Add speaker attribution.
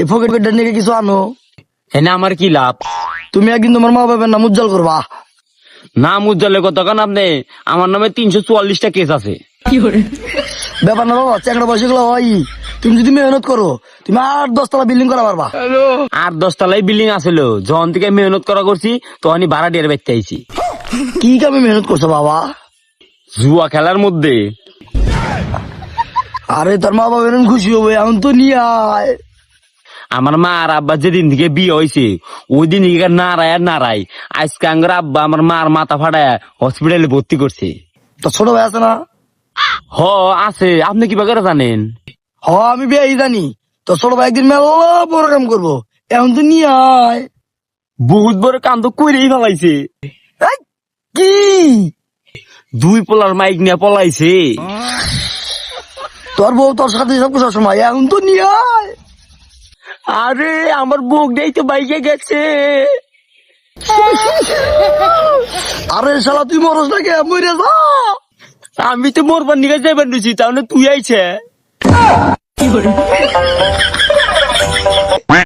Speaker 1: এই নিয়ে কিছু আনো।
Speaker 2: এনে আমার কি লাভ?
Speaker 1: তুমি একদিন তোমার মা বাবার নাম উজ্জ্বল করবা।
Speaker 2: নাম উজ্জ্বলে কত কান আপনি আমার নামে তিনশো চুয়াল্লিশটা কেস আছে।
Speaker 1: ব্যাপার না বাবা চ্যাংড়া গুলো হয়। তুমি যদি মেহনত করো তুমি আট দশতলা বিল্ডিং করা পারবা।
Speaker 2: আর দশতলাই বিল্ডিং আছিল যখন থেকে মেহনত করা করছি তখনই ভাড়া ডের বাইতে আইছি।
Speaker 1: কি কামে মেহনত করছ বাবা?
Speaker 2: জুয়া খেলার মধ্যে।
Speaker 1: আরে তোর মা বাবা এরকম খুশি হবে এখন তো নিয়ে আয়।
Speaker 2: আমার মা আর আব্বা যেদিন থেকে বিয়ে হয়েছে ওই দিন থেকে নাড়ায় আর নাড়াই আজকে আঙ্গর আব্বা আমার মার মাথা ফাটায় হসপিটালে ভর্তি করছে।
Speaker 1: তো ছোট ভাই আছে না?
Speaker 2: হ আছে। আপনি কি করে জানেন?
Speaker 1: হ আমি বিয়ে জানি। তো ছোট ভাই একদিন মেলা বড় কাম করব। এখন তো নিয়ে আয়।
Speaker 2: বহুত বড় কাম তো করেই ফেলাইছে।
Speaker 1: কি?
Speaker 2: দুই পোলার মাইক নিয়ে পলাইছে।
Speaker 1: তোর বউ তোর সাথে সব কিছু সময় এখন তো নিয়ে আয়।
Speaker 2: আরে, আমার বুক দেই তো বাইকে গেছে।
Speaker 1: আরে, শালা, তুই মরস না কে? মরে যা।
Speaker 2: আমি তো মরবার নিকে যাইবার নিছি তাহলে তুই আইছে।